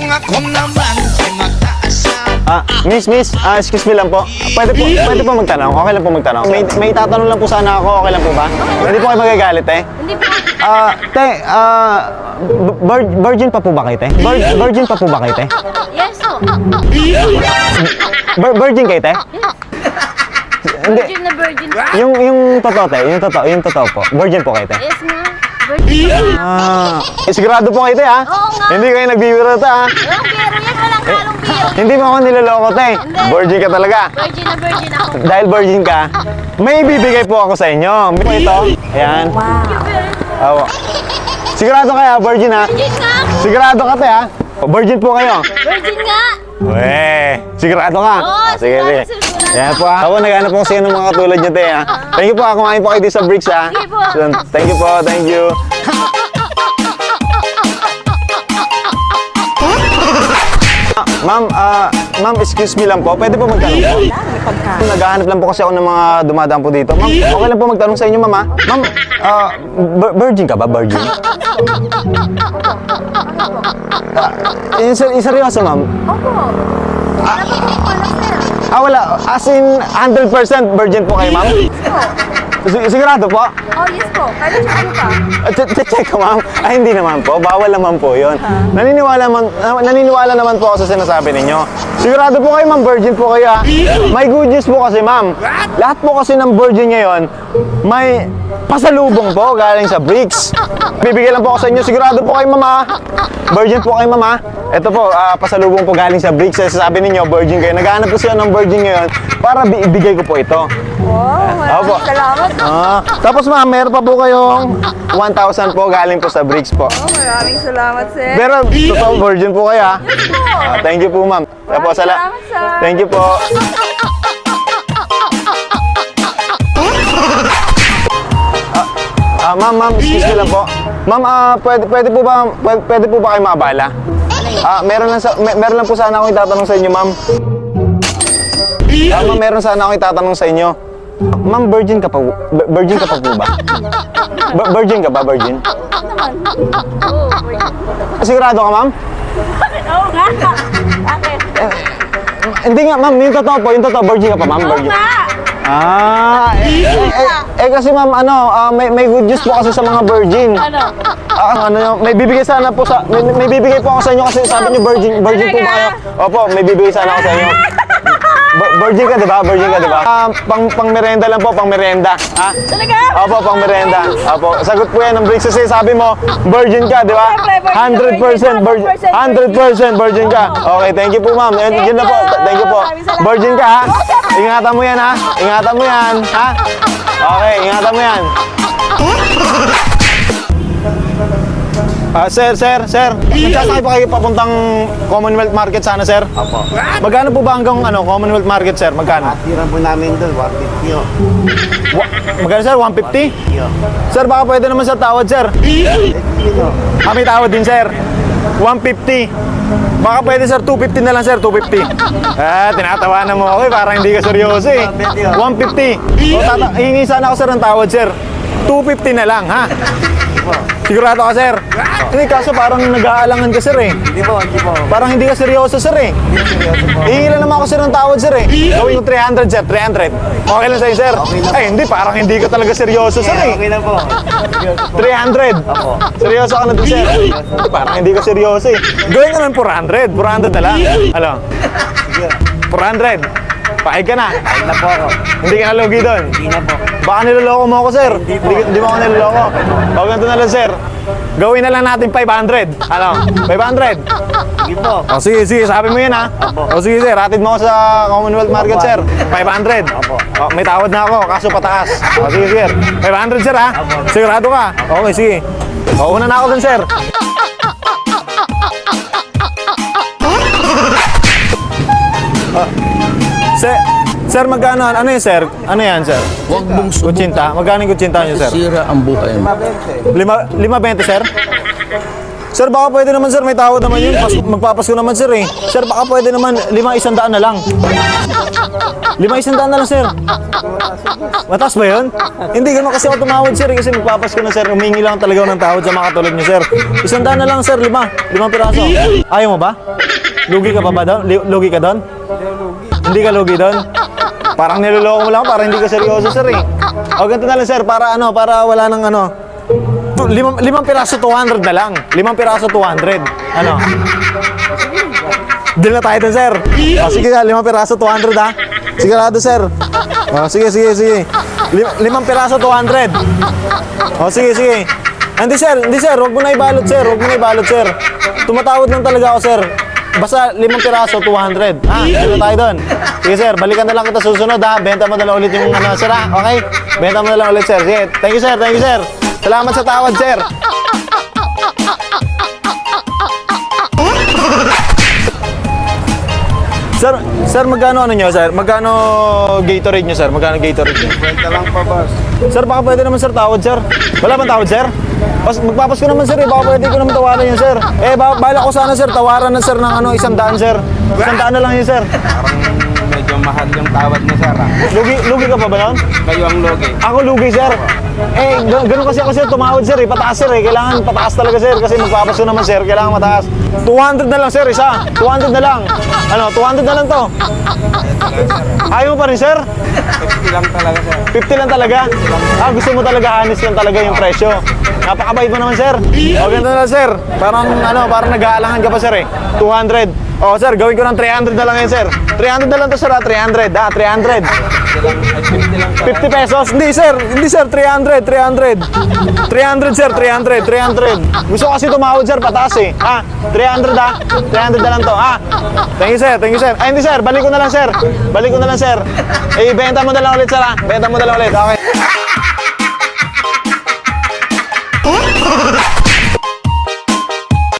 Kung ako naman ay Ah, miss, miss, ah, excuse me lang po. Pwede po, pwede po magtanong. Okay lang po magtanong. May, may tatanong lang po sana ako. Okay lang po ba? Hindi po kayo magagalit eh. Hindi po. Ah, te, ah, vir- virgin pa po ba kayo, te? Vir- virgin pa po ba kayo, te? Yes po. Vir- virgin kayo, te? Virgin na virgin. Yung, yung totoo, te. Yung totoo, yung totoo po. Virgin po kayo, te. Yes nga. Ah, eh, sigurado po kayo, te, ha? Oo nga. Hindi kayo nagbibiro, te, ha? Walang biro yan. Walang halong biro. Hindi mo ako niloloko, te. Virgin ka talaga. Virgin na virgin ako. Dahil virgin ka, may bibigay po ako sa inyo. May po ito. Ayan. Awa. Sigurado kaya, virgin ha? Virgin nga. Sigurado ka, te ha? O, Virgin po kayo. Virgin nga. Weh, sigurado ka? Oo, Ah, sige, sige. Yan po ha. Ako naghanap po kasi ng mga katulad niyo, te ha. Thank you po ha. Kumain po kayo dito sa bricks ha. Sige po. So, thank you po, thank you. Ah, Ma'am, ah, ma'am, excuse me lang po. Pwede po magtanong po? Naghahanap lang po kasi ako ng mga dumadaan po dito. Ma'am, okay lang po magtanong sa inyo, ma'am ha? Ma'am, ah, vir- virgin ka ba? Virgin? Ah, yung, ser- yung seryoso, ma'am? Opo. Wala pa po wala sir. Ah, wala. As in, 100% virgin po kayo, ma'am? Sig- sigurado po? Oh, yes po. Pwede siya pa? Ah, che- che- Check ko, ma'am. Ay, hindi naman po. Bawal naman po yun. Naniniwala, man, na- naniniwala naman po ako sa sinasabi ninyo. Sigurado po kayo, ma'am. Virgin po kayo, ha? May good news po kasi, ma'am. Lahat po kasi ng virgin ngayon, may pasalubong po galing sa bricks. Bibigyan lang po ako sa inyo. Sigurado po kayo, ma'am, ha? Virgin po kayo, ma'am, ha? Ito po, ah, pasalubong po galing sa bricks. Kasi sabi ninyo, virgin kayo. Naghahanap po siya ng virgin ngayon para bi- ibigay ko po ito. Wow, Opo. salamat. Ah, tapos ma'am, meron pa po kayong 1,000 po galing po sa bricks po. Oh, maraming salamat sir. Pero totoo virgin po kayo ha? Ah, thank you po ma'am. Tapos sala. Salamat, sir. Thank you po. Ah, ah, ma'am, ma'am, excuse me lang po. Ma'am, ah, pwede, pwede po ba, pwede, pwede po ba kayo maabala? Ah, meron lang, sa, may- meron lang po sana ako itatanong sa inyo, ma'am. Ah, ma'am, meron sana ako itatanong sa inyo. Ma'am, virgin ka pa, virgin ka pa po ba? Ba- virgin ka ba, virgin? Virgin. Sigurado ka, ma'am? Oo nga. Bakit? Hindi nga, ma'am. Yung totoo po, yung totoo. Virgin ka pa, ma'am. Oo Virgin. nga. Ah, eh, eh, eh, kasi ma'am, ano, ah, may, may good news po kasi sa mga virgin. Ano? Ah, ano yun, may bibigay sana po sa, may, may bibigay po ako sa inyo kasi sabi niyo virgin, virgin po ba kayo? Opo, may bibigay sana ako sa inyo. Vir- Virgin ka, di ba? Virgin ka, di ba? Ah, pang, pang merenda lang po, pang merenda. Ha? Talaga? Opo, pang merenda. Opo, sagot po yan ng bricks kasi sabi mo, virgin ka, di ba? Siyempre, virgin 100% na virgin. virgin. 100% virgin ka. Okay, thank you po, ma'am. Yan, Thank yun na po. you. Thank you po. Maraming salamat. Virgin ka, ha? Ingatan mo yan, ha? Ingatan mo yan, ha? Okay, ingatan mo yan. Ah, sir, sir, sir. Nagsasakay pa kayo papuntang Commonwealth Market sana, sir? Opo. Magkano po ba hanggang ano, Commonwealth Market, sir? Magkano? Tira po namin doon, 150 yun. Wa- magkano, sir? 150? Yun. Sir, baka pwede naman sa tawad, sir. Yun. Ah, may tawad din, sir. 150. Baka pwede, sir. 250 na lang, sir. 250. Ah, tinatawanan mo ako eh. Parang hindi ka seryoso eh. 150. O, tata- hingi sana ako, sir, ng tawad, sir. 250 na lang, ha? Sigurado ka, sir? Hindi, kaso parang nag-aalangan ka, sir, eh. Hindi po, hindi po. Parang hindi ka seryoso, sir, eh. Hihingi lang naman ako, sir, ng tawad, sir, eh. Gawin ko 300, sir. 300. Okay lang sa'yo, sir? Okay lang po. Ay, hindi. Parang hindi ka talaga seryoso, sir, eh. Okay na po. 300. Opo. Seryoso ka na din, sir. Parang hindi ka seryoso eh. Gawin ka ng 400. 400 na lang. Ano? Sige. 400. Paig ka na. Ayun na po ako. Hindi ka nalugi doon. Hindi na po. Baka niloloko mo ako, sir. Hindi, hindi mo ako niloloko. Ganito na lang, sir. Gawin na lang natin 500. Ano? 500. Sige po. O sige, sige. Sabi mo yan, ha? Opo. O sige, sir. Ratid mo ako sa Commonwealth Market, sir. 500. Opo. O, may tawad na ako. Kaso pataas. O sige, sir. 500, sir, ha? Opo. Sigurado ka? Okay, sige. O, una na ako dun, sir. Ah, sir, sir, magkano? Ano yun, sir? Ano yan, sir? Huwag mong Kutsinta? Magkano yung kutsinta nyo, sir? sira ang buhay mo. Lima, lima 20, sir? Sir, baka pwede naman sir, may tawad naman yun. Pas- magpapasko naman sir eh. Sir, baka pwede naman lima isang daan na lang. Lima isang daan na lang sir. Mataas ba yun? Hindi, ganun kasi ako tumawad sir eh, kasi magpapasko na sir. Humingi lang talaga ng tawad sa mga katulad niyo sir. Isang daan na lang sir, lima. Limang piraso. Ayaw mo ba? Lugi ka pa ba doon? Lugi ka doon? Hindi ka lugi doon? Parang niloloko mo lang, parang hindi ka seryoso sir eh. O ganito na lang sir, para ano, para wala nang ano. Tu- Limang, limang piraso 200 na lang. Limang piraso 200. Ano? Deal na tayo dun, sir. O, sige, limang piraso 200 ha. Sigurado, sir. O, sige, sige, sige. Lim- limang piraso 200. O, sige, sige. Hindi, sir. Hindi, sir. Huwag mo na ibalot, sir. Huwag mo na ibalot, sir. Tumatawad lang talaga ako, sir. Basta limang piraso, 200. Ha? Deal na tayo dun. Sige, sir. Balikan na lang kita susunod, ha? Benta mo na lang ulit yung ano, sir, ha? Okay? Benta mo na lang ulit, sir. Sige. Thank you, sir. Thank you, sir. Salamat sa tawad, sir. Sir, sir, magkano ano nyo, sir? Magkano Gatorade nyo, sir? Magkano Gatorade nyo? Kwenta lang pa, boss. Sir, baka pwede naman, sir, tawad, sir. Wala bang tawad, sir? Pas, magpapasko naman, sir, eh. Baka pwede ko naman tawaran yun, sir. Eh, ba bala ko sana, sir, tawaran na, sir, ng ano, isang daan, sir. Isang daan na lang yun, sir. Parang mahal yung tawad mo, sir. ah. Lugi, lugi ka pa ba nun? Kayo ang logi. Ako lugi, sir. Eh, gan- ganun kasi ako, sir, tumawad, sir, eh. Pataas, sir, eh. Kailangan pataas talaga, sir. Kasi magpapasko naman, sir. Kailangan mataas. 200 na lang, sir, isa. 200 na lang. Ano, 200 na lang to. Ayaw mo pa rin, sir? 50 lang talaga, sir. 50 lang talaga? Ah, gusto mo talaga honest lang talaga yung presyo. Napakabait mo naman, sir. O, ganito na sir. Parang, ano, parang nag-aalangan ka pa, sir, eh. 200. O, sir, gawin ko ng 300 na lang yan, sir. 300 na lang to, sir, ah. 300. Ah, 300. 50 pesos? Hindi, sir. Hindi, sir. 300. 300. 300, sir. 300. 300. Gusto kasi tumawad, sir. Pataas, eh. Ha? 300, ha? 300 na lang to, ha? Thank you, sir. Thank you, sir. Ay, hindi, sir. Balik ko na lang, sir. Balik ko na lang, sir. Eh, benta mo na lang ulit, sir, ha? Benta mo na lang ulit. Okay.